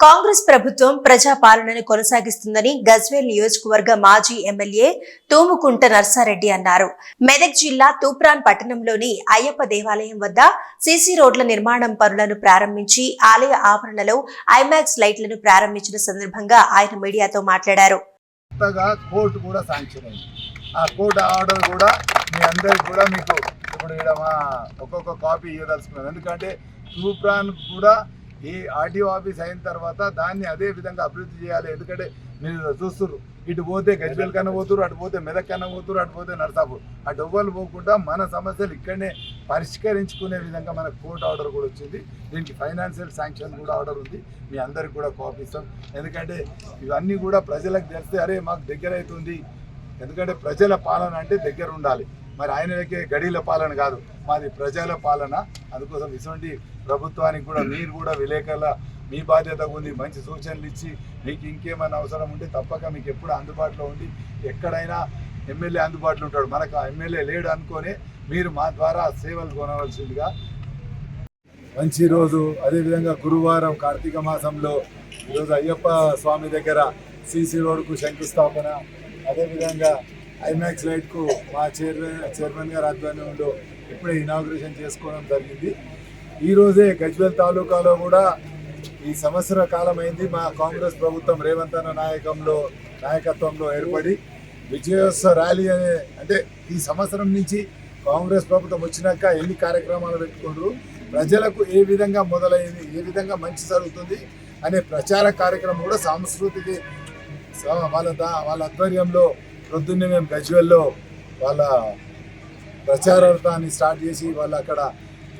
కాంగ్రెస్ ప్రభుత్వం ప్రజా పాలనను కొనసాగిస్తుందని గజ్వేల్ నియోజకవర్గ మాజీ ఎమ్మెల్యే తూముకుంట నర్సారెడ్డి అన్నారు. మెదక్ జిల్లా తూప్రాన్ పట్టణంలోని అయ్యప్ప దేవాలయం వద్ద సీసీ రోడ్ల నిర్మాణం పనులను ప్రారంభించి ఆలయ ఆవరణలో ఐమాక్స్ లైట్లను ప్రారంభించిన సందర్భంగా ఆయన మీడియాతో మాట్లాడారు. కోర్టు కూడా ఆ కోర్టు ఆర్డర్ కూడా మీ అందరికి కూడా మీకు ఇప్పుడు ఒక్కొక్క కాపీ ఎందుకంటే తూప్రాన్ కూడా ఈ ఆర్టీఓ ఆఫీస్ అయిన తర్వాత దాన్ని అదే విధంగా అభివృద్ధి చేయాలి. ఎందుకంటే మీరు చూస్తున్నారు ఇటు పోతే గజ్వేల్ కన్నా పోతురు అటు పోతే మెదక్ కన్నా పోతురు అటు పోతే నర్సాపూర్. అటు ఎవ్వరు పోకుండా మన సమస్యలు ఇక్కడనే పరిష్కరించుకునే విధంగా మన కోర్టు ఆర్డర్ కూడా వచ్చింది. దీనికి ఫైనాన్షియల్ శాంక్షన్ కూడా ఆర్డర్ ఉంది. మీ అందరికి కూడా కోపిస్తాం ఇస్తాం. ఎందుకంటే ఇవన్నీ కూడా ప్రజలకు తెలిస్తే అరే మాకు దగ్గర అవుతుంది. ఎందుకంటే ప్రజల పాలన అంటే దగ్గర ఉండాలి. మరి ఆయనకే గడీల పాలన కాదు. మాది ప్రజల పాలన. అందుకోసం ఇటువంటి ప్రభుత్వానికి కూడా మీరు కూడా విలేకరుల మీ బాధ్యత ఉంది మంచి సూచనలు ఇచ్చి మీకు ఇంకేమైనా అవసరం ఉంటే తప్పక మీకు ఎప్పుడు అందుబాటులో ఉండి ఎక్కడైనా ఎమ్మెల్యే అందుబాటులో ఉంటాడు. మనకు ఎమ్మెల్యే లేడు అనుకొని మీరు మా ద్వారా సేవలు కొనవలసిందిగా మంచి రోజు. అదేవిధంగా గురువారం కార్తీక మాసంలో ఈరోజు అయ్యప్ప స్వామి దగ్గర సిసి రోడ్కు శంకుస్థాపన. అదేవిధంగా ఐమాక్స్ లైట్కు మా చైర్మన్ చైర్మన్ గారు ఆధ్వర్యంలో ఇప్పుడే ఇనాగ్రేషన్ చేసుకోవడం జరిగింది. ఈరోజే గజ్వేల్ తాలూకాలో కూడా ఈ సంవత్సర కాలం అయింది మా కాంగ్రెస్ ప్రభుత్వం రేవంత్ అన్న నాయకంలో నాయకత్వంలో ఏర్పడి విజయోత్సవ ర్యాలీ అనే అంటే ఈ సంవత్సరం నుంచి కాంగ్రెస్ ప్రభుత్వం వచ్చినాక ఎన్ని కార్యక్రమాలు పెట్టుకుంటారు ప్రజలకు ఏ విధంగా మొదలైంది ఏ విధంగా మంచి జరుగుతుంది అనే ప్రచార కార్యక్రమం కూడా సాంస్కృతిక వాళ్ళ దా- వాళ్ళ ఆధ్వర్యంలో ప్రొద్దున్నే మేము గజ్వెల్లో వాళ్ళ ప్రచారాన్ని స్టార్ట్ చేసి వాళ్ళు అక్కడ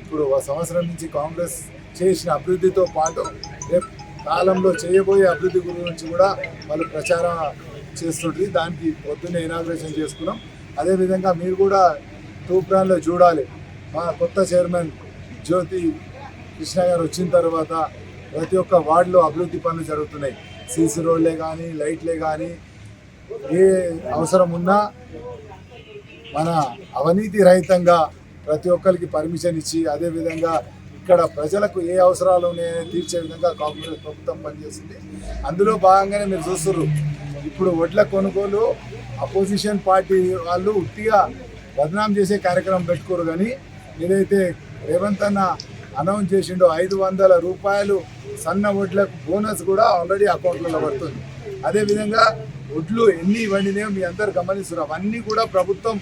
ఇప్పుడు ఒక సంవత్సరం నుంచి కాంగ్రెస్ చేసిన అభివృద్ధితో పాటు రేపు కాలంలో చేయబోయే అభివృద్ధి గురించి కూడా వాళ్ళు ప్రచారం చేస్తుంటుంది దానికి పొద్దున్నే ఇనాగ్రేషన్ చేసుకున్నాం. అదేవిధంగా మీరు కూడా తూప్రాన్లో చూడాలి. మా కొత్త చైర్మన్ జ్యోతి కృష్ణ గారు వచ్చిన తర్వాత ప్రతి ఒక్క వార్డులో అభివృద్ధి పనులు జరుగుతున్నాయి. సీసీ రోడ్లే కానీ లైట్లే కానీ ఏ అవసరం ఉన్నా మన అవినీతి రహితంగా ప్రతి ఒక్కరికి పర్మిషన్ ఇచ్చి అదేవిధంగా ఇక్కడ ప్రజలకు ఏ అవసరాలు ఉన్నాయో తీర్చే విధంగా కాంగ్రెస్ ప్రభుత్వం పనిచేస్తుంది అందులో భాగంగానే మీరు చూస్తున్నారు ఇప్పుడు వడ్ల కొనుగోలు అపోజిషన్ పార్టీ వాళ్ళు ఉట్టిగా బదనాం చేసే కార్యక్రమం పెట్టుకోరు కానీ ఏదైతే రేవంత్ అన్న అనౌన్స్ చేసిండో ఐదు వందల రూపాయలు సన్న వడ్లకు బోనస్ కూడా ఆల్రెడీ అకౌంట్లలో పడుతుంది. అదేవిధంగా వడ్లు ఎన్ని వండినాయో మీ అందరు గమనిస్తున్నారు అవన్నీ కూడా ప్రభుత్వం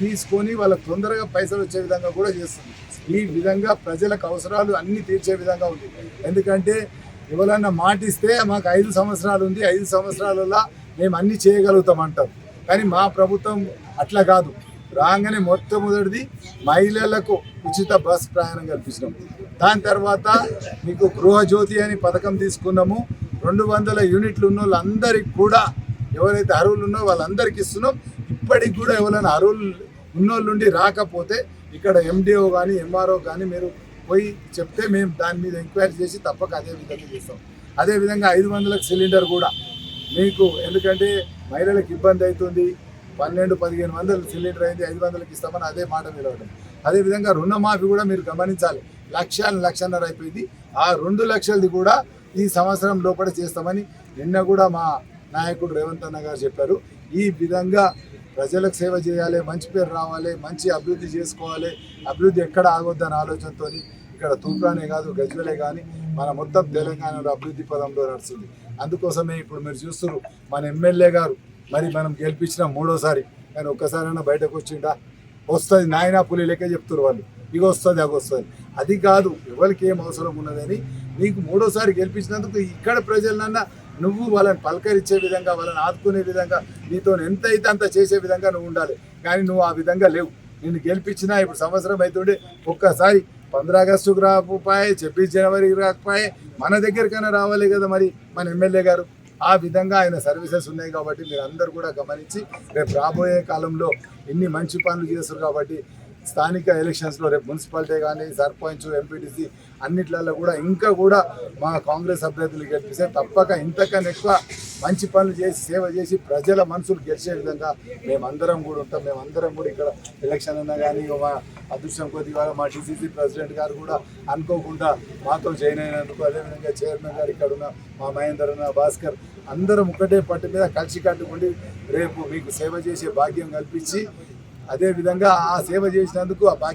తీసుకొని వాళ్ళకి తొందరగా పైసలు వచ్చే విధంగా కూడా చేస్తుంది. ఈ విధంగా ప్రజలకు అవసరాలు అన్ని తీర్చే విధంగా ఉంది. ఎందుకంటే ఎవరన్నా మాటిస్తే మాకు ఐదు సంవత్సరాలు ఉంది. ఐదు సంవత్సరాలలో మేము అన్ని చేయగలుగుతాం అంటాం కానీ మా ప్రభుత్వం అట్లా కాదు. రాగానే మొట్టమొదటిది మహిళలకు ఉచిత బస్ ప్రయాణం కల్పించినాం దాని తర్వాత మీకు గృహజ్యోతి అని పథకం తీసుకున్నాము. రెండు వందల యూనిట్లు ఉన్న వాళ్ళందరికీ కూడా ఎవరైతే అర్హులు ఉన్నో వాళ్ళందరికీ ఇస్తున్నాం. ఇప్పటికి కూడా ఎవరైనా అరువులు ఉన్నోళ్ళు నుండి రాకపోతే ఇక్కడ ఎండిఓ కానీ ఎంఆర్ఓ కానీ మీరు పోయి చెప్తే మేము దాని మీద ఎంక్వైరీ చేసి తప్పక అదే విధంగా చేస్తాం. అదేవిధంగా ఐదు వందలకు సిలిండర్ కూడా మీకు ఎందుకంటే మహిళలకు ఇబ్బంది అవుతుంది. పన్నెండు పదిహేను వందలు సిలిండర్ అయింది ఐదు వందలకి ఇస్తామని అదే మాట నిలవడం అదేవిధంగా రుణమాఫీ కూడా మీరు గమనించాలి. లక్ష లక్షన్నర అయిపోయింది. ఆ రెండు లక్షలది కూడా ఈ సంవత్సరం లోపల చేస్తామని నిన్న కూడా మా నాయకుడు రేవంత్ అన్న గారు చెప్పారు. ఈ విధంగా ప్రజలకు సేవ చేయాలి మంచి పేరు రావాలి మంచి అభివృద్ధి చేసుకోవాలి అభివృద్ధి ఎక్కడ ఆగొద్దన్న ఆలోచనతో ఇక్కడ తూప్రానే కాదు గజ్వలే కానీ మన మొత్తం తెలంగాణలో అభివృద్ధి పదంలో నడుస్తుంది. అందుకోసమే ఇప్పుడు మీరు చూస్తున్నారు మన ఎమ్మెల్యే గారు మరి మనం గెలిపించిన మూడోసారి కానీ ఒక్కసారైనా బయటకు వచ్చిండా? వస్తుంది నాయనా పులి లెక్క చెప్తున్నారు వాళ్ళు. ఇక వస్తుంది అది వస్తుంది. అది కాదు ఎవరికి ఏం అవసరం ఉన్నదని నీకు మూడోసారి గెలిపించినందుకు ఇక్కడ ప్రజలనన్నా నువ్వు వాళ్ళని పలకరించే విధంగా వాళ్ళని ఆదుకునే విధంగా నీతో ఎంత అయితే అంత చేసే విధంగా నువ్వు ఉండాలి. కానీ నువ్వు ఆ విధంగా లేవు. నిన్ను గెలిపించినా ఇప్పుడు సంవత్సరం అవుతుండే ఒక్కసారి పంద్ర ఆగస్టుకు రాకపోయే ఛబ్బీస్ జనవరికి రాకపోయే మన దగ్గరికైనా రావాలి కదా మరి మన ఎమ్మెల్యే గారు. ఆ విధంగా ఆయన సర్వీసెస్ ఉన్నాయి కాబట్టి మీరు అందరూ కూడా గమనించి రేపు రాబోయే కాలంలో ఎన్ని మంచి పనులు చేస్తారు కాబట్టి స్థానిక ఎలక్షన్స్లో రేపు మున్సిపాలిటీ కానీ సర్పంచ్ ఎంపీటీసీ అన్నిట్లలో కూడా ఇంకా కూడా మా కాంగ్రెస్ అభ్యర్థులు గెలిపిస్తే తప్పక ఇంతకన్నా ఎక్కువ మంచి పనులు చేసి సేవ చేసి ప్రజల మనసులు గెలిచే విధంగా మేమందరం కూడా ఉంటాం. మేమందరం కూడా ఇక్కడ ఎలక్షన్ అన్నా కానీ మా అదృష్టం కొద్ది వాళ్ళ మా డిసిసి ప్రెసిడెంట్ గారు కూడా అనుకోకుండా మాతో జాయిన్ అయినందుకు అదేవిధంగా చైర్మన్ గారు ఇక్కడ ఉన్న మా మహేందర్ ఉన్న భాస్కర్ అందరం ఒకటే పట్టు మీద కలిసి కట్టుకుండి రేపు మీకు సేవ చేసే భాగ్యం కల్పించి అదేవిధంగా ఆ సేవ చేసినందుకు ఆ